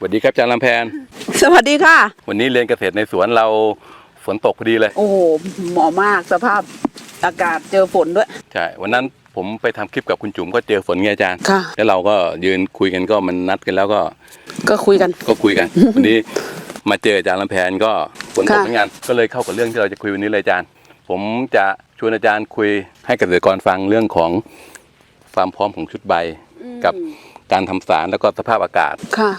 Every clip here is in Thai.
สวัสดีครับอาจารย์ลำแพน สวัสดีค่ะ วันนี้เรียนเกษตรในสวนเราฝนตกพอดีเลย โอ้โหเหมาะมากสภาพอากาศเจอฝนด้วย ใช่ วันนั้นผมไปทำคลิปกับคุณจุ๋มก็เจอฝนไงอาจารย์ ค่ะ แล้วเราก็ยืนคุยกันก็มันนัดกันแล้วก็ ก็คุยกัน ก็คุยกัน วันนี้มาเจออาจารย์ลำแพนก็ฝนตกค่ะเหมือนกัน ก็เลยเข้ากับเรื่องที่เราจะคุยวันนี้เลยอาจารย์ ผมจะชวนอาจารย์คุยให้เกษตรกรฟังเรื่องของความพร้อมของชุดใบ กับการทำสารแล้วก็สภาพอากาศ ค่ะ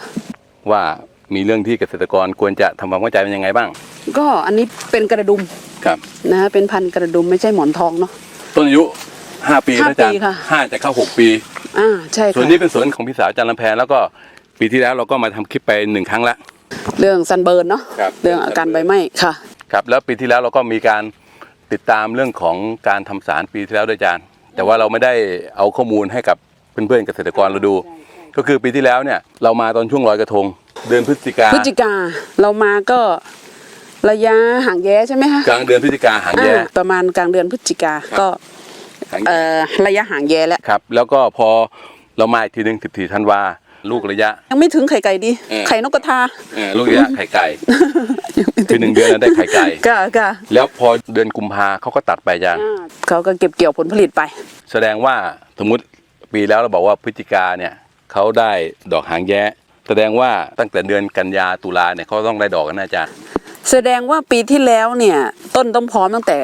ว่ามีเรื่องที่เกษตรกรควรจะทำความเข้าใจเป็นยังไงบ้าง ก็อันนี้เป็นกระดุมครับ นะฮะเป็นพันธุ์กระดุมไม่ใช่หมอนทองเนาะ ต้นอายุห้าปีห้าแล้วอาจารปีย์ค่ะ ห้าจะเข้าหกปี อ่าใช่ส่วนค่ะนี้เป็นสวนของพี่สาวอาจารย์ลำแพนแล้วก็ปีที่แล้วเราก็มาทำคลิปไปหนึ่งครั้งละ เรื่องซันเบิร์นเนาะครับเรื่องอาการใบไหม้ค่ะ ครับแล้วปีที่แล้วเราก็มีการติดตามเรื่องของการทำสารปีที่แล้วด้วยอาจารย์ แต่ว่าเราไม่ได้เอาข้อมูลให้กับเพื่อนๆเกษตรกรเราดู ก็คือปีที่แล้วเนี่ยเรามาตอนช่วงลอยกระทง เดือนพฤศจิกาพฤศจิกาเรามาก็ระยะห่างแย้ใช่ไหมคะกลางเดือนพฤศจิกาหางแย่อ่าประมาณกลางเดือนพฤศจิกาครับก็หางเอ่แย่อระยะห่างแย้แล้วครับ แล้วก็พอเรามาอีกทีหนึ่ง14ธันวาลูกระยะ ยังไม่ถึงไข่ไก่ดีเออไข่นกกระทาเอ่อลูกระยะไข่ไก่คือหนึ่งเดือนแล้วได้ไข่ไก่ก็ก็แล้วพอเดือนกุมภาเขาก็ตัดไปอาจารย์อ่าเขาก็เก็บเกี่ยวผลผลิตไป แสดงว่าสมมุติปีแล้วเราบอกว่าพฤศจิกาเนี่ย เขาได้ดอกหางแย้แสดงว่าตั้งแต่เดือนกันยาตุลาเนี่ยเขาต้องได้ดอกกันนะอาจารย์แสดงว่าปีที่แล้วเนี่ยต้นต้องพร้อมตั้งแต่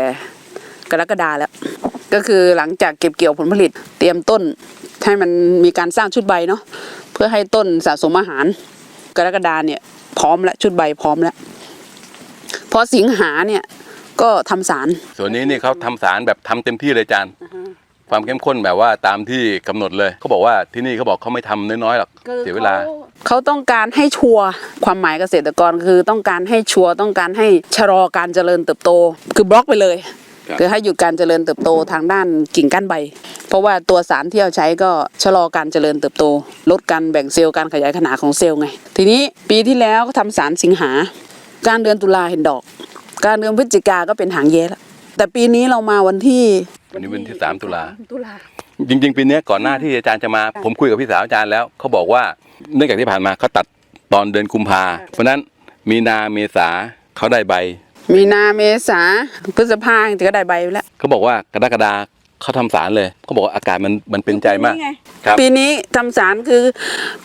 กรกฎาแล้ว ก็คือหลังจากเก็บเกี่ยวผลผลิตเตรียมต้นให้มันมีการสร้างชุดใบเนาะเพื่อให้ต้นสะสมอาหาร กรกฎาเนี่ยพร้อมแล้วชุดใบพร้อมแล้วพอสิงหาเนี่ยก็ทำสารส่วนนี้นี่เขาทำสารแบบทำเต็มที่เลยอาจารย์ ความเข้มข้นแบบว่าตามที่กำหนดเลยเขาบอกว่าที่นี่เขาบอกเขาไม่ทำน้อยๆหรอกเสียเวลาเขาต้องการให้ชัวร์ความหมายเกษตรกรคือต้องการให้ชัวร์ต้องการให้ชะลอการเจริญเติบโต คือบล็อกไปเลยครับ คือให้หยุดการเจริญเติบโตทางด้านกิ่งก้านใบ เพราะว่าตัวสารที่เราใช้ก็ชะลอการเจริญเติบโต ลดการแบ่งเซลล์การขยายขนาดของเซลล์ไง ทีนี้ปีที่แล้วก็ทำสารสิงหา การเดือนตุลาเห็นดอก การเดือนพฤศจิกาก็เป็นหางเย้แล้วแต่ปีนี้เรามาวันที่ วันนี้วันที่สามตุลาตุลาจริง ๆ ปีเนี้ยก่อนหน้าที่อาจารย์จะมา ผมคุยกับพี่สาวอาจารย์แล้วเขาบอกว่าเนื่องจากที่ผ่านมาเขาตัดตอนเดือนกุมภาเพราะฉะนั้นมีนาเมษาเขาได้ใบ มีนาเมษาพฤษภาก็ได้ใบแล้วเขาบอกว่ากรกฎา เขาทำสารเลยเขาบอกว่าอากาศมันมันเป็นใจมากนี่ไง ครับ ปีนี้ทำสารคือ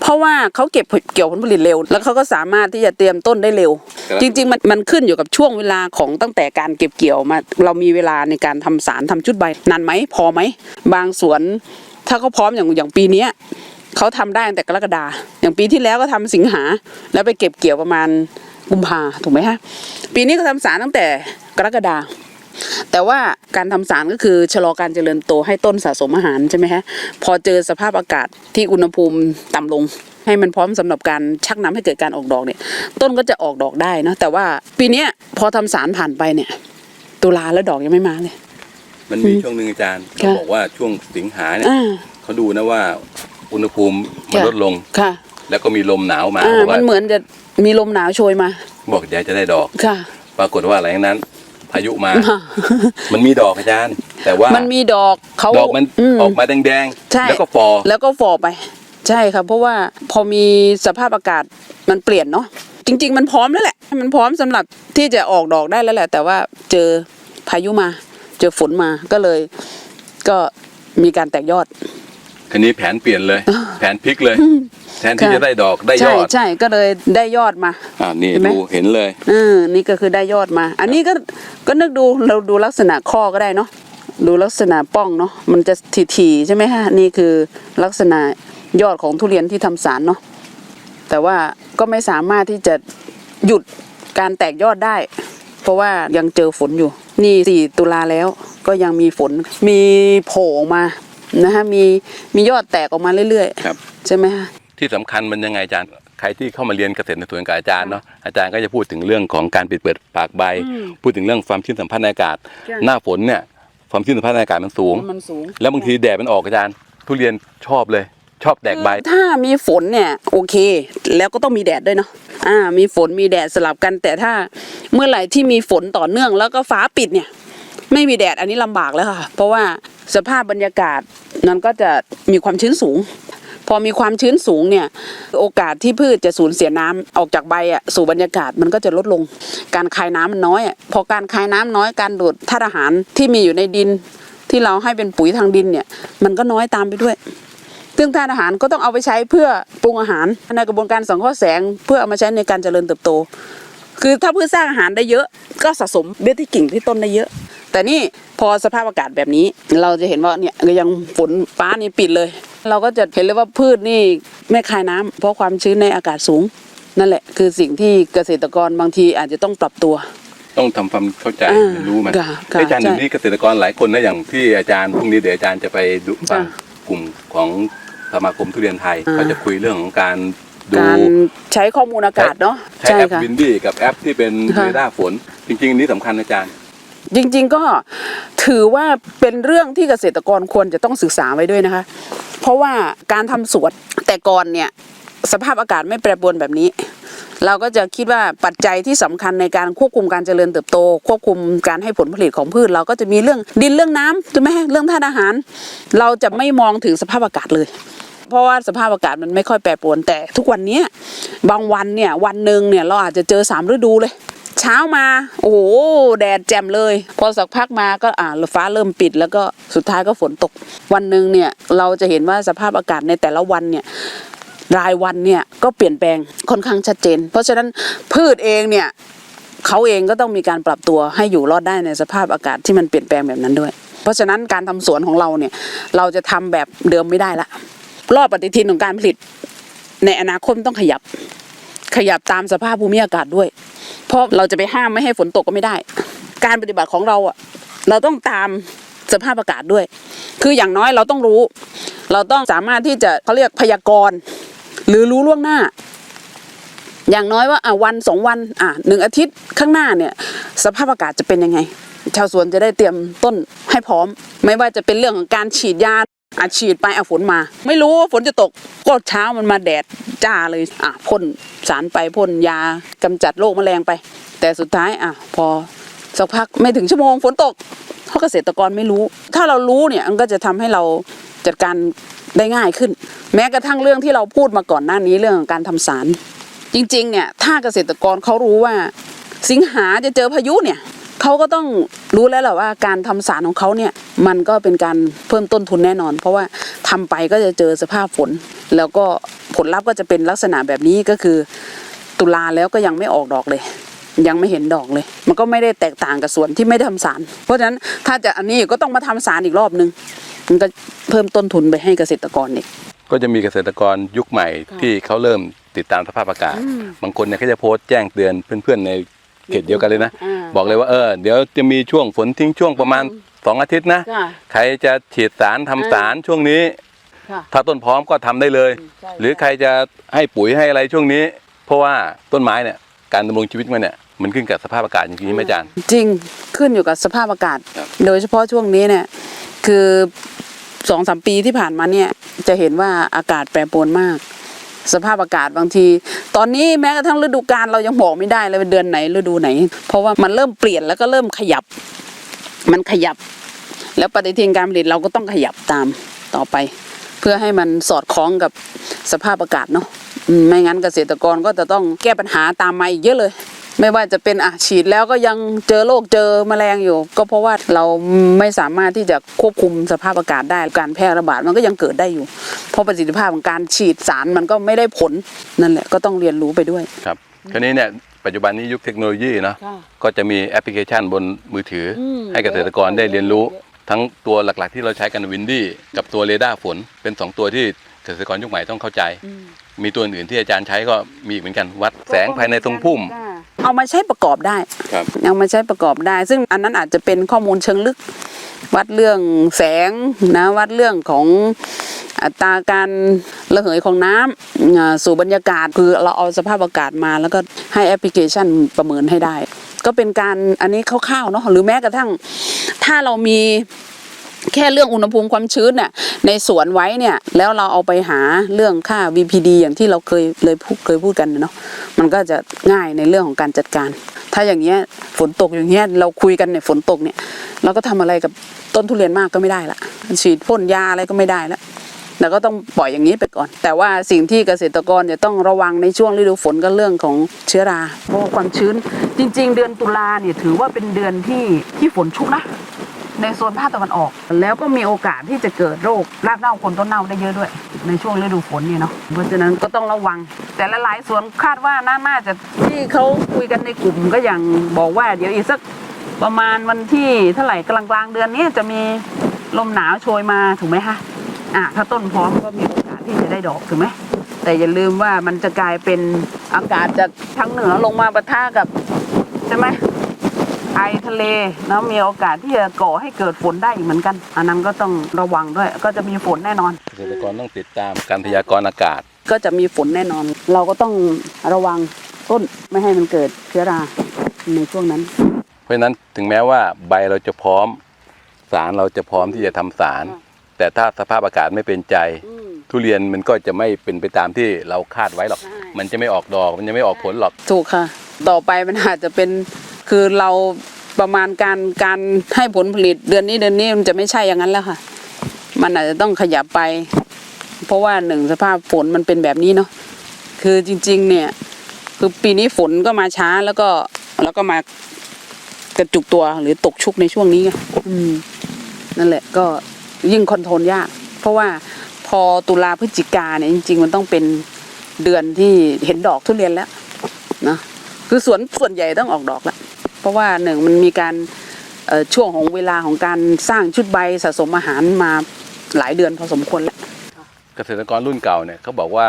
เพราะว่าเขาเก็บเกี่ยวผลผลิตเร็ว แล้วเขาก็สามารถที่จะเตรียมต้นได้เร็ว จริงๆมันมันขึ้นอยู่กับช่วงเวลาของตั้งแต่การเก็บเกี่ยวมา เรามีเวลาในการทำสารทำชุดใบนานไหมพอไหมบางสวน ถ้าเขาพร้อมอย่างอย่างปีเนี้ยเขาทำได้ตั้งแต่กรกฎาอย่างปีที่แล้วก็ทำสิงหาแล้วไปเก็บเกี่ยวประมาณกุมภาถูกไหมฮะปีนี้ก็ทำสารตั้งแต่กรกฎา แต่ว่าการทำสารก็คือชะลอการเจริญโตให้ต้นสะสมอาหารใช่ไหมฮะพอเจอสภาพอากาศที่อุณหภูมิต่ำลง ให้มันพร้อมสำหรับการชักนำให้เกิดการออกดอกเนี่ย ต้นก็จะออกดอกได้เนอะแต่ว่าปีเนี้ยพอทำสารผ่านไปเนี่ย ตุลาแล้วดอกยังไม่มาเลยมันมีช่วงหนึ่งอาจารย์เขาค่ะบอกว่าช่วงสิงหาเนี่ยอ่าเขาดูนะว่าอุณหภูมิมันค่ะลดลงค่ะ แล้วก็มีลมหนาวมาอ่าบอกมัว่านเหมือนจะมีลมหนาวโชยมา บอกเดี๋ยวจะได้ดอกค่ะ ปรากฏว่าอะไรทั้งนั้น พายุมา มันมีดอกอาจารย์ แต่ว่ามันมีดอกเขาดอกมันมออกมาแดงใช่ๆแล้วก็ฟอแล้วก็ฟอไป ใช่ครับเพราะว่าพอมีสภาพอากาศมันเปลี่ยนเนาะจริง ๆ มันพร้อมแล้วแหละ มันพร้อมสำหรับที่จะออกดอกได้แล้วแหละ แต่ว่าเจอพายุมา เจอฝนมาก็เลย ก็มีการแตกยอดคันนี้แผนเปลี่ยนเลย แผนพลิกเลย แทนที่ค่ะจะได้ดอกได้ยใช่อดใช่ก็เลยได้ยอดมา อ่านี่เห็นไหม ดูเห็นเลย เออนี่ก็คือได้ยอดมา อันนี้ก็ก็นึกดูเราดูลักษณะข้อก็ได้เนาะดูลักษณะป้องเนาะมันจะถี่ๆใช่ไหมฮะนี่คือลักษณะยอดของทุเรียนที่ทำสารเนาะแต่ว่าก็ไม่สามารถที่จะหยุดการแตกยอดได้ เพราะว่ายังเจอฝนอยู่ นี่สี่ตุลาแล้วก็ยังมีฝนมีโผล่ออกมานะฮะมีมียอดแตกออกมาเรื่อยครับๆใช่ไหมฮะ ที่สำคัญมันยังไงอาจารย์ใครที่เข้ามาเรียนเกษตรในสวนกับอาจารย์เนาะอาจารย์ก็จะพูดถึงเรื่องของการปิดเปิดปากใบอืมพูดถึงเรื่องความชื้นสัมพันธ์ในอากาศใช่หน้าฝนเนี่ยความชื้นสัมพันธ์ในอากาศมันสูง มันสูง แล้วบางทีแดดมันออกอาจารย์ ทุเรียนชอบเลย ชอบแตกใบ ถ้ามีฝนเนี่ยโอเค แล้วก็ต้องมีแดดด้วยเนาะอ่า มีฝนมีแดดสลับกันแต่ถ้าเมื่อไหร่ที่มีฝนต่อเนื่องแล้วก็ฟ้าปิดเนี่ย ไม่มีแดดอันนี้ลำบากแล้วค่ะ เพราะว่าสภาพบรรยากาศนั้นก็จะมีความชื้นสูง พอมีความชื้นสูงเนี่ยโอกาสที่พืชจะสูญเสียน้ำออกจากใบอะสู่บรรยากาศมันก็จะลดลง การคายน้ำมันน้อยอะพอการคายน้ำน้อยการดูดธาตุอาหารที่มีอยู่ในดิน ที่เราให้เป็นปุ๋ยทางดินเนี่ยมันก็น้อยตามไปด้วยซึ่งธาตุอาหารก็ต้องเอาไปใช้เพื่อปรุงอาหารในกระบวนการสังเคราะห์แสง เพื่อเอามาใช้ในการเจริญเติบโต คือถ้าพืชสร้างอาหารได้เยอะ ก็สะสมเบี้ยที่กิ่งที่ต้นได้เยอะ แต่นี่พอสภาพอากาศแบบนี้ เราจะเห็นว่าเนี่ยก็ยังฝนฟ้านี่ปิดเลย เราก็จะเห็นเลยว่าพืชนี่ไม่คายน้ำเพราะความชื้นในอากาศสูง นั่นแหละ คือสิ่งที่เกษตรกรบางทีอาจจะต้องปรับตัวต้องทำความเข้าใจอ่าเรียนรู้มันค่ะค่ะอาจารย์ใช่เดี๋ยวนี้เกษตรกรหลายคนนะอย่างที่อาจารย์พรุ่งนี้เดี๋ยวอาจารย์จะไปดูฟังค่ะกลุ่มของสมาคมทุเรียนไทยอ่าเขาจะคุยเรื่องของการดู การใช้ข้อมูลอากาศเนาะใช้แอปค่ะวินดี้กับแอปที่เป็นค่ะเรดาร์ฝน จริงๆอันนี้สำคัญอาจารย์ จริง ๆก็ถือว่าเป็นเรื่องที่เกษตรกรควรจะต้องศึกษาไว้ด้วยนะคะ เพราะว่าการทำสวนแต่ก่อนเนี่ยสภาพอากาศไม่แปรปรวนแบบนี้ เราก็จะคิดว่าปัจจัยที่สำคัญในการควบคุมการเจริญเติบโต ควบคุมการให้ผลผลิตของพืช เราก็จะมีเรื่องดินเรื่องน้ำใช่ไหมเรื่องธาตุอาหาร เราจะไม่มองถึงสภาพอากาศเลย เพราะว่าสภาพอากาศมันไม่ค่อยแปรปรวนแต่ทุกวันนี้บางวันเนี่ยวันหนึ่งเนี่ยเราอาจจะเจอสามฤดูเลยเช้ามา โอ้โหแดดแจ่มเลย พอสักพักมาก็อ่าฟ้าเริ่มปิด แล้วก็สุดท้ายก็ฝนตก วันหนึ่งเนี่ยเราจะเห็นว่าสภาพอากาศในแต่ละวันเนี่ยรายวันเนี่ยก็เปลี่ยนแปลงค่อนข้างชัดเจน เพราะฉะนั้นพืชเองเนี่ยเขาเองก็ต้องมีการปรับตัวให้อยู่รอดได้ในสภาพอากาศที่มันเปลี่ยนแปลงแบบนั้นด้วย เพราะฉะนั้นการทำสวนของเราเนี่ยเราจะทำแบบเดิมไม่ได้ละ รอบปฏิทินของการผลิต ในอนาคตต้องขยับ ขยับตามสภาพภูมิอากาศด้วย เพราะเราจะไปห้ามไม่ให้ฝนตกก็ไม่ได้ การปฏิบัติของเราอะเราต้องตามสภาพอากาศด้วย คืออย่างน้อยเราต้องรู้ เราต้องสามารถที่จะเขาเรียกพยากรณ์ หรือรู้ล่วงหน้า อย่างน้อยว่าอะวันสองวันอะหนึ่งอาทิตย์ข้างหน้าเนี่ย สภาพอากาศจะเป็นยังไง ชาวสวนจะได้เตรียมต้นให้พร้อม ไม่ว่าจะเป็นเรื่องของการฉีดยา อาฉีดไปเอะฝนมา ไม่รู้ว่าฝนจะตกก็เช้ามันมาแดดจ้าเลยอะพ่นสารไปพ่นยากำจัดโรคแมลงไป แต่สุดท้ายอะพอสักพักไม่ถึงชั่วโมงฝนตกเพราะเกษตรกรไม่รู้ ถ้าเรารู้เนี่ยมันก็จะทำให้เราจัดการได้ง่ายขึ้น แม้กระทั่งเรื่องที่เราพูดมาก่อนหน้านี้เรื่องของการทำสาร จริงๆเนี่ยถ้าเกษตรกรเขารู้ว่าสิงหาจะเจอพายุเนี่ยเขาก็ต้อง รู้แล้วแหละว่าการทำสารของเขาเนี่ยมันก็เป็นการเพิ่มต้นทุนแน่นอน เพราะว่าทำไปก็จะเจอสภาพฝน แล้วก็ผลลัพธ์ก็จะเป็นลักษณะแบบนี้ก็คือ ตุลาแล้วก็ยังไม่ออกดอกเลย ยังไม่เห็นดอกเลย มันก็ไม่ได้แตกต่างกับสวนที่ไม่ได้ทำสาร เพราะฉะนั้นถ้าจะอันนี้ก็ต้องมาทำสารอีกรอบนึงมันก็เพิ่มต้นทุนไปให้เกษตรกรอีกก็จะมีเกษตรกรยุคใหม่ค่ะที่เขาเริ่มติดตามสภาพอากาศอืมบางคนเนี่ยเขาจะโพสต์แจ้งเตือนเพื่อนๆใน เขตเดียวกันเลยนะ อ่า บอกเลยว่าเออเดี๋ยวจะมีช่วงฝนทิ้งช่วงประมาณสองอาทิตย์นะ ค่ะ ใครจะฉีดสารทำสารช่วงนี้ ค่ะถ้าต้นพร้อมก็ทำได้เลย ใช่หรือใครจะให้ปุ๋ยให้อะไรช่วงนี้ เพราะว่าต้นไม้เนี่ยการดำรงชีวิตมันเนี่ยมันขึ้นกับสภาพอากาศจริงๆไหมอาจารย์ จริงขึ้นอยู่กับสภาพอากาศ ครับ โดยเฉพาะช่วงนี้เนี่ย คือสองสามปีที่ผ่านมาเนี่ย จะเห็นว่าอากาศแปรปรวนมาก สภาพอากาศบางที ตอนนี้แม้กระทั่งฤดูกาลเรายังบอกไม่ได้เลยเดือนไหนฤดูไหน เพราะว่ามันเริ่มเปลี่ยนแล้วก็เริ่มขยับ มันขยับ แล้วปฏิทินการผลิตเราก็ต้องขยับตามต่อไป เพื่อให้มันสอดคล้องกับสภาพอากาศเนาะไม่งั้นเกษตรกรก็จะต้องแก้ปัญหาตามมาอีกเยอะเลย ไม่ว่าจะเป็นอะฉีดแล้วก็ยังเจอโรคเจอแมลงอยู่ ก็เพราะว่าเราไม่สามารถที่จะควบคุมสภาพอากาศได้การแพร่ระบาดมันก็ยังเกิดได้อยู่ เพราะประสิทธิภาพของการฉีดสารมันก็ไม่ได้ผลนั่นแหละก็ต้องเรียนรู้ไปด้วยครับคราวนี้เนี่ยปัจจุบันนี้ยุคเทคโนโลยีเนาะค่ะก็จะมีแอปพลิเคชันบนมือถืออมให้เกษตรกรได้เรียนรู้ ทั้งตัวหลักๆ ที่เราใช้กันวินดี้กับตัวเรดาร์ฝนเป็น 2 ตัวที่เกษตรกรยุคใหม่ต้องเข้าใจ มีตัวอื่นที่อาจารย์ใช้ก็มีอีกเหมือนกันวัดแสงภายในตรงพุ่ม เอามาใช้ประกอบได้ครับเอามาใช้ประกอบได้ ซึ่งอันนั้นอาจจะเป็นข้อมูลเชิงลึก วัดเรื่องแสงนะวัดเรื่องของอัตราการระเหยของน้ำอ่าสู่บรรยากาศคือเราเอาสภาพอากาศมา แล้วก็ให้แอปพลิเคชันประเมินให้ได้ ก็เป็นการอันนี้คร่าวๆเนาะหรือแม้กระทั่ง ถ้าเรามี แค่เรื่องอุณหภูมิความชื้นเนี่ยในสวนไว้เนี่ยแล้วเราเอาไปหาเรื่องค่า VPD อย่างที่เราเคยเลยพูดเคยพูดกันเนาะมันก็จะง่ายในเรื่องของการจัดการ ถ้าอย่างเงี้ยฝนตกอย่างเงี้ยเราคุยกันเนี่ยฝนตกเนี่ย เราก็ทำอะไรกับต้นทุเรียนมากก็ไม่ได้ละฉีดพ่นยาอะไรก็ไม่ได้ละแล้วก็ต้องปล่อยอย่างนี้ไปก่อน แต่ว่าสิ่งที่เกษตรกรจะต้องระวังในช่วงฤดูฝนก็เรื่องของเชื้อราเพราะความชื้น จริง ๆ เดือนตุลาเนี่ยถือว่าเป็นเดือนที่ที่ฝนชุกนะ ในโซนภาคตะวันออก แล้วก็มีโอกาสที่จะเกิดโรครากเน่าคนต้นเน่าได้เยอะด้วย ในช่วงฤดูฝนเนี่ยเนาะเพราะฉะนั้นก็ต้องระวัง แต่ละหลายสวนคาดว่าน่านาจะที่เขาคุยกันในกลุ่มก็อย่างบอกว่าเดี๋ยวอีกสักประมาณวันที่เท่าไหร่กลางกลางๆเดือนนี้จะมีลมหนาวโชยมาถูกไหมคะอะถ้าต้นพร้อมก็มีโอกาสที่จะได้ดอกถูกไหมแต่อย่าลืมว่ามันจะกลายเป็นอากาศจากทางเหนือลงมาปะทะกับใช่ไหม อทะเลนะมีโอกาสที่จะก่อให้เกิดฝนได้อีกเหมือนกัน อันนั้นก็ต้องระวังด้วย ก็จะมีฝนแน่นอนเกษตรกรต้องติดตามการพยากรณ์อากาศ ก็จะมีฝนแน่นอน เราก็ต้องระวังต้นไม่ให้มันเกิดเชื้อราในช่วงนั้น เพราะฉะนั้นถึงแม้ว่าใบเราจะพร้อม สารเราจะพร้อมที่จะทำสารค่ะแต่ถ้าสภาพอากาศไม่เป็นใจ ทุเรียนมันก็จะไม่เป็นไปตามที่เราคาดไว้หรอกใช่มันจะไม่ออกดอก มันจะไม่ออกผลหรอก ถูกค่ะ ต่อไปมันอาจจะเป็น คือเราประมาณการการให้ผลผลิตเดือนนี้เดือนนี้มันจะไม่ใช่อย่างนั้นแล้วค่ะ มันอาจจะต้องขยับไป เพราะว่าหนึ่งสภาพฝนมันเป็นแบบนี้เนาะคือจริง ๆ เนี่ย คือปีนี้ฝนก็มาช้าแล้วก็แล้วก็มากระจุกตัวหรือตกชุกในช่วงนี้ไงอืมนั่นแหละก็ยิ่งคอนโทรลยาก เพราะว่าพอตุลาพฤศจิกาเนี่ยจริง ๆ มันต้องเป็นเดือนที่เห็นดอกทุเรียนแล้วนะคือสวนส่วนใหญ่ต้องออกดอกแล้ว เพราะว่าหนึ่งมันมีการเอ่อช่วงของเวลาของการสร้างชุดใบสะสมอาหารมาหลายเดือนพอสมควรแล้ว เกษตรกรรุ่นเก่าเนี่ยเขาบอกว่า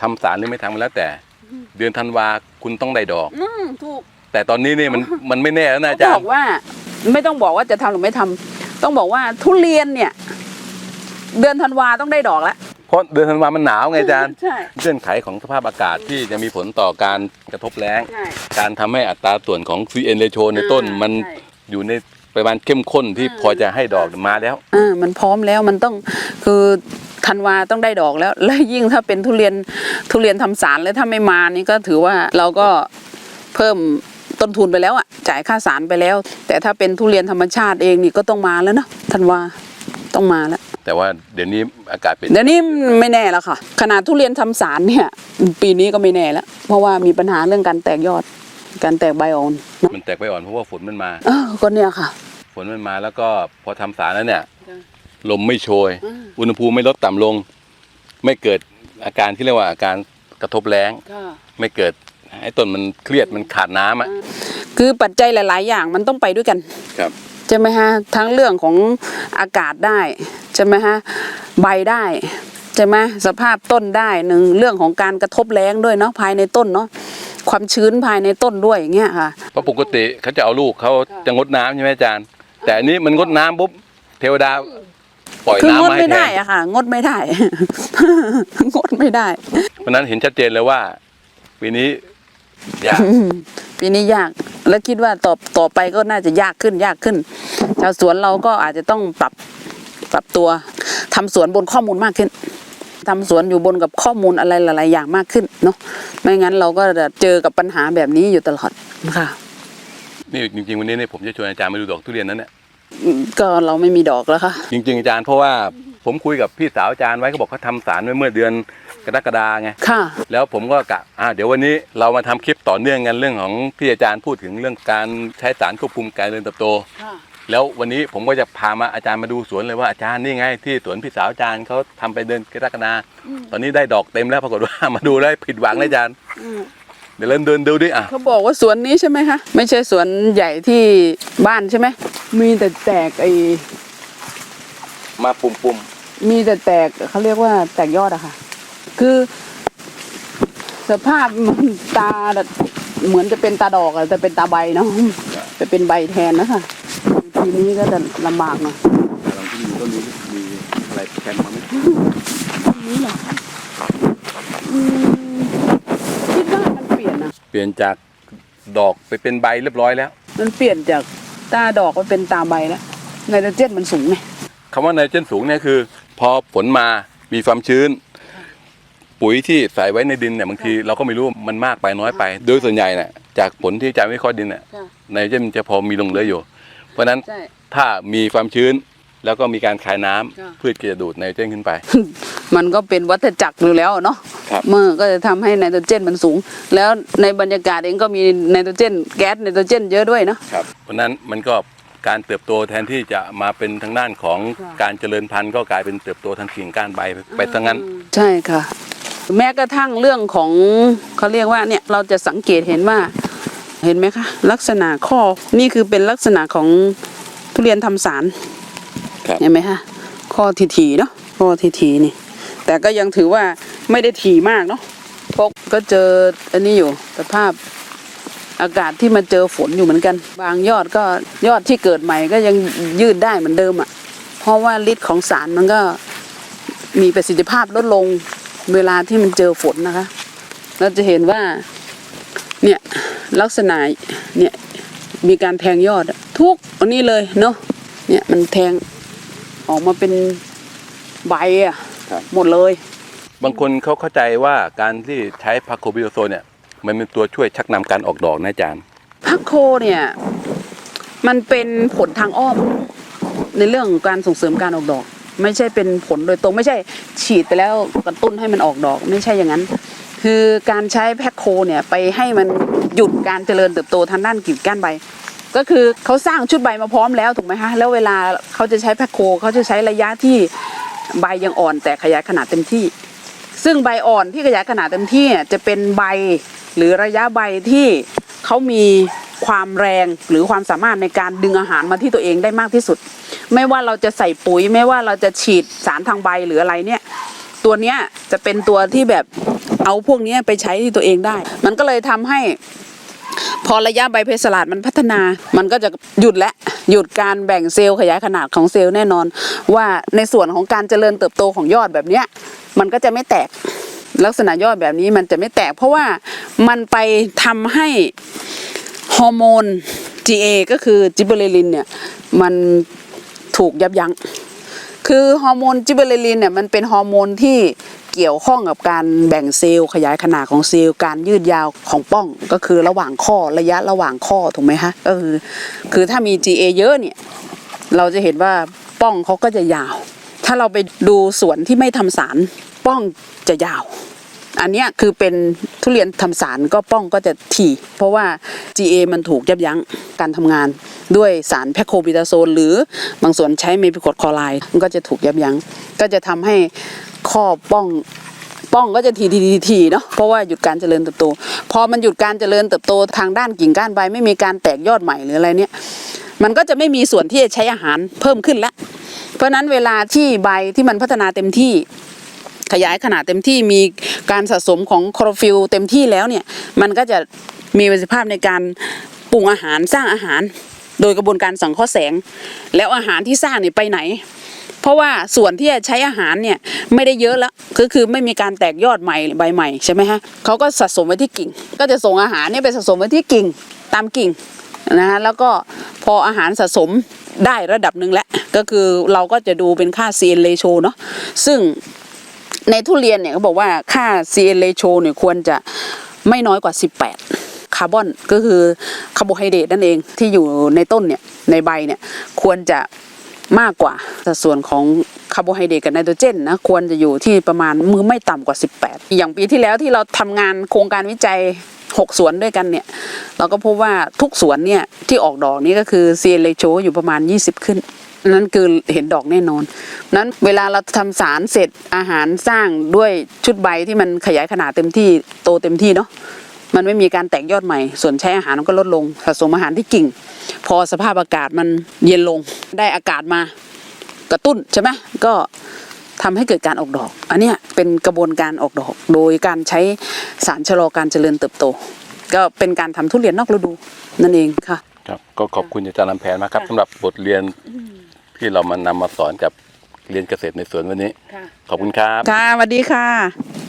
ทำสารหรือไม่ทำก็แล้วแต่ เดือนธันวาคุณต้องได้ดอกอืมถูกแต่ตอนนี้นี่มันมันไม่แน่แล้วนะอาเขาจารบอกย์ว่า ไม่ต้องบอกว่าจะทำหรือไม่ทำต้องบอกว่าทุเรียนเนี่ย เดือนธันวาต้องได้ดอกแล้ว เพราะเดือนธันวามันหนาวไงอาจารย์ใช่ เงื่อนไขของสภาพอากาศที่จะมีผลต่อการกระทบแล้ง ใช่ การทำให้อัตราส่วนของ CN ratio ในต้นอ่ามันใช่ อยู่ในประมาณเข้มข้นที่อืมพอจะให้ดอกมาแล้ว อ่ามันพร้อมแล้วมันต้องคือธันวาต้องได้ดอกแล้ว แล้วยิ่งถ้าเป็นทุเรียนทุเรียนทำสารแล้วถ้าไม่มานี่ก็ถือว่าเราก็เพิ่มต้นทุนไปแล้วอะจ่ายค่าสารไปแล้ว แต่ถ้าเป็นทุเรียนธรรมชาติเองนี่ก็ต้องมาแล้วเนาะธันวาต้องมาแล้ว แต่ว่าเดี๋ยวนี้อากาศเปลี่ยนเดี๋ยวนี้ไม่แน่แล้วค่ะ ขนาดทุเรียนทำสารเนี่ย ปีนี้ก็ไม่แน่แล้ว เพราะว่ามีปัญหาเรื่องการแตกยอด การแตกใบอ่อนเนอะมันแตกไปอ่อนเพราะว่าฝนมันมาเออก็เนี่ยค่ะ ฝนมันมาแล้วก็พอทำสารแล้วเนี่ยจ้ะลมไม่โชยอืมอุณหภูมิไม่ลดต่ำลง ไม่เกิดอาการที่เรียกว่าอาการกระทบแรงไม่เกิดให้ต้นมันเครียดมันขาดน้ำอะคือปัจจัยหลาย ๆ อย่างมันต้องไปด้วยกันครับ ใช่ไหมฮะทั้งเรื่องของอากาศได้ใช่ไหมฮะใบได้ใช่ไหมสภาพต้นได้หนึ่งเรื่องของการกระทบแรงด้วยเนาะภายในต้นเนาะความชื้นภายในต้นด้วยอย่างเงี้ยค่ะเพราะปกติเขาจะเอาลูกเขาจะงดน้ำใช่ไหมอาจารย์ แต่อันนี้มันงดน้ำปุ๊บเทวดาปล่อยคืองดน้ำมาให้ไม่แทได้นอะค่ะ งดไม่ได้ งดไม่ได้ เพราะฉะนั้นเห็นชัดเจนเลยว่าปีนี้ ยากอืมปีนี้ยาก แล้วคิดว่าต่อต่อไปก็น่าจะยากขึ้นยากขึ้น ชาวสวนเราก็อาจจะต้องปรับปรับตัวทำสวนบนข้อมูลมากขึ้นทำสวนอยู่บนกับข้อมูลอะไรหลาย ๆ อย่างมากขึ้นเนาะไม่งั้นเราก็จะเจอกับปัญหาแบบนี้อยู่ตลอดค่ะนี่จริงๆวันนี้เนี่ยผมจะชวนอาจารย์มาดูดอกทุเรียนนั้นเนี่ยอืมก็เราไม่มีดอกแล้วค่ะจริง ๆ อาจารย์เพราะว่าผมคุยกับพี่สาวอาจารย์ไว้เขาบอกเขาทำสารไว้เมื่อเดือน กรกฎาไงค่ะ แล้วผมก็กะอ่าเดี๋ยววันนี้เรามาทำคลิปต่อเนื่องกันเรื่องของที่อาจารย์พูดถึงเรื่องการใช้สารควบคุมการเจริญเติบโตแล้ววันนี้ผมก็จะพามาอาจารย์มาดูสวนเลยว่าอาจารย์นี่ไง ที่สวนพี่สาวอาจารย์เขาทำไปเดือนกรกฎาตอนนี้ได้ดอกเต็มแล้วปรากฏว่า มาดูแล้วผิดหวังเลยอาจารย์เดี๋ยวเริ่มเดินดูดิอะเขาบอกว่าสวนนี้ใช่ไหมคะ ไม่ใช่สวนใหญ่ที่บ้านใช่ไหม มีแต่แตกไอมาปุ่มปุ่มมีแต่แตกเขาเรียกว่าแตกยอดอะค่ะ คือสภาพมันตาเหมือนจะเป็นตาดอกอะแต่เป็นตาใบเนาะจะเป็นใบแทนนะคะทีนี้ก็จะลำบากหน่อยลองที่ดูก็รู้มีอะไรแทนมาไหมนี่เหรออืมคิดว่ามันเปลี่ยนอะเปลี่ยนจากดอกไปเป็นใบเรียบร้อยแล้ว มันเปลี่ยนจากตาดอกมาเป็นตาใบแล้วไนโตรเจนมันสูงไงคำว่าไนโตรเจนสูงเนี่ยคือ พอฝนมามีความชื้น ปุ๋ยที่ใส่ไว้ในดินเนี่ยบางทีเราก็ไม่รู้ว่ามันมากไปน้อยไป โดยส่วนใหญ่เนี่ยจากผลที่อาจารย์วิเคราะห์ดินเนี่ยไนโตรเจนมันจะพอมีลงเหลืออยู่ เพราะฉะนั้นใช่ ถ้ามีความชื้นแล้วก็มีการคายน้ำค่ะ พืชก็จะดูดไนโตรเจนขึ้นไป มันก็เป็นวัฏจักรอยู่แล้วเนาะครับเมื่อก็จะทำให้ไนโตรเจนมันสูง แล้วในบรรยากาศเองก็มีไนโตรเจน แก๊สไนโตรเจนเยอะด้วยเนาะ ครับเพราะฉะนั้นมันก็การเติบโตแทนที่จะมาเป็นทางด้านของค่ะ การเจริญพันธุ์ก็กลายเป็นเติบโตทางกิ่งก้านใบไปไปซะงั้น ใช่ค่ะ แม้กระทั่งเรื่องของเขาเรียกว่าเนี่ยเราจะสังเกตเห็นว่าเห็นไหมคะ ลักษณะข้อนี่คือเป็นลักษณะของทุเรียนทำสารครับเห็นไหมคะข้อทีๆเนาะข้อทีๆนี่ แต่ก็ยังถือว่าไม่ได้ถี่มากเนาะพกก็เจออันนี้อยู่สภาพอากาศที่มาเจอฝนอยู่เหมือนกัน บางยอดก็ยอดที่เกิดใหม่ก็ยังยืดได้เหมือนเดิมอะ่ะ เพราะว่าฤทธิ์ของสารมันก็มีประสิทธิภาพลดลง เวลาที่มันเจอฝนนะคะ เราจะเห็นว่าเนี่ยลักษณะเนี่ยมีการแทงยอดอะทุกอันนี้เลยเนาะเนี่ยมันแทงออกมาเป็นใบอะครับหมดเลย บางคนเขาเข้าใจว่าการที่ใช้พาโคบิโอโซเนี่ยมันเป็นตัวช่วยชักนำการออกดอกนะอาจารย์พักโคเนี่ยมันเป็นผลทางอ้อมในเรื่องของการส่งเสริมการออกดอก ไม่ใช่เป็นผลโดยตรงไม่ใช่ฉีดไปแล้วกระตุ้นให้มันออกดอก ไม่ใช่อย่างนั้น คือการใช้แพคโคเนี่ยไปให้มันหยุดการเจริญเติบโตทางด้านกิ่งก้านใบ ก็คือเขาสร้างชุดใบมาพร้อมแล้วถูกไหมคะแล้วเวลาเขาจะใช้แพคโคเขาจะใช้ระยะที่ใบยังอ่อน แต่ขยายขนาดเต็มที่ ซึ่งใบอ่อนที่ขยายขนาดเต็มที่เนี่ยจะเป็นใบหรือระยะใบที่เขามีความแรงหรือความสามารถในการดึงอาหารมาที่ตัวเองได้มากที่สุด ไม่ว่าเราจะใส่ปุ๋ย ไม่ว่าเราจะฉีดสารทางใบหรืออะไรเนี่ย ตัวเนี้ยจะเป็นตัวที่แบบเอาพวกนี้ไปใช้ที่ตัวเองได้ มันก็เลยทำให้ พอระยะใบเพสลาดมันพัฒนา มันก็จะหยุดและหยุดการแบ่งเซลล์ขยายขนาดของเซลล์แน่นอน ว่าในส่วนของการเจริญเติบโตของยอดแบบเนี้ย มันก็จะไม่แตกลักษณะยอดแบบนี้มันจะไม่แตก เพราะว่ามันไปทำให้ฮอร์โมน GA ก็คือจิบเบอเรลินเนี่ย มัน ถูกยับยั้งคือฮอร์โมนจิเบอเรลินเนี่ยมันเป็นฮอร์โมนที่เกี่ยวข้องกับการแบ่งเซลล์ขยายขนาดของเซลล์ การยืดยาวของป้องก็คือระหว่างข้อระยะระหว่างข้อถูกไหมคะก็คือคือถ้ามี GA เยอะเนี่ยเราจะเห็นว่าป้องเขาก็จะยาว ถ้าเราไปดูสวนที่ไม่ทำสารป้องจะยาว อันนี้คือเป็นทุเรียนทำสารก็ป้องก็จะถี่ เพราะว่า GA มันถูกยับยั้งการทำงาน ด้วยสารแพคโคบิตาโซน หรือบางส่วนใช้เมพิกรดคอไรด์มันก็จะถูกยับยั้งก็จะทำให้ข้อป้องป้องก็จะทีทีทีเนาะเพราะว่าหยุดการเจริญเติบโต พอมันหยุดการเจริญเติบโตทางด้านกิ่งก้านใบไม่มีการแตกยอดใหม่หรืออะไรเนี่ยมันก็จะไม่มีส่วนที่จะใช้อาหารเพิ่มขึ้นละเพราะนั้นเวลาที่ใบที่มันพัฒนาเต็มที่ ขยายขนาดเต็มที่มีการสะสมของคลอโรฟิลเต็มที่แล้วเนี่ยมันก็จะมีประสิทธิภาพในการปรุงอาหารสร้างอาหาร โดยกระบวนการสังเคราะห์แสง แล้วอาหารที่สร้างเนี่ยไปไหน เพราะว่าส่วนที่จะใช้อาหารเนี่ยไม่ได้เยอะแล้วก็คือไม่มีการแตกยอดใหม่ใบใหม่ใช่ไหมฮะเขาก็สะสมไว้ที่กิ่ง ก็จะส่งอาหารเนี่ยไปสะสมไว้ที่กิ่งตามกิ่งนะฮะแล้วก็พออาหารสะสมได้ระดับหนึ่งแล้วก็คือเราก็จะดูเป็นค่า CN ratio เนาะซึ่ง ในทุเรียนเนี่ยเขาบอกว่าค่า CN ratio เนี่ยควรจะไม่น้อยกว่า 18 คาร์บอนก็คือคาร์โบไฮเดรตนั่นเองที่อยู่ในต้นเนี่ยในใบเนี่ยควรจะมากกว่าสัดส่วนของคาร์โบไฮเดรตกับไนโตรเจนนะควรจะอยู่ที่ประมาณมือไม่ต่ำกว่า 18 อย่างปีที่แล้วที่เราทำงานโครงการวิจัย 6 สวนด้วยกันเนี่ย เราก็พบว่าทุกสวนเนี่ยที่ออกดอกนี่ก็คือ CN ratio อยู่ประมาณ 20 ขึ้น นั่นคือเห็นดอกแน่นอน นั้นเวลาเราทำสารเสร็จอาหารสร้างด้วยชุดใบที่มันขยายขนาดเต็มที่โตเต็มที่เนาะมันไม่มีการแตกยอดใหม่ ส่วนใช้อาหารมันก็ลดลงสะสมอาหารที่กิ่ง พอสภาพอากาศมันเย็นลงได้อากาศมากระตุ้นใช่ไหมก็ทำให้เกิดการออกดอก อันเนี้ยเป็นกระบวนการออกดอก โดยการใช้สารชะลอการเจริญเติบโต ก็เป็นการทำทุเรียนนอกฤดูนั่นเองค่ะครับก็ขอบคุณอาจารย์ลำแพนมากครับค่ะสำหรับบทเรียน ที่เรามานำมาสอนกับเรียนเกษตรในสวนวันนี้ขอบคุณครับ ค่ะสวัสดีค่ะ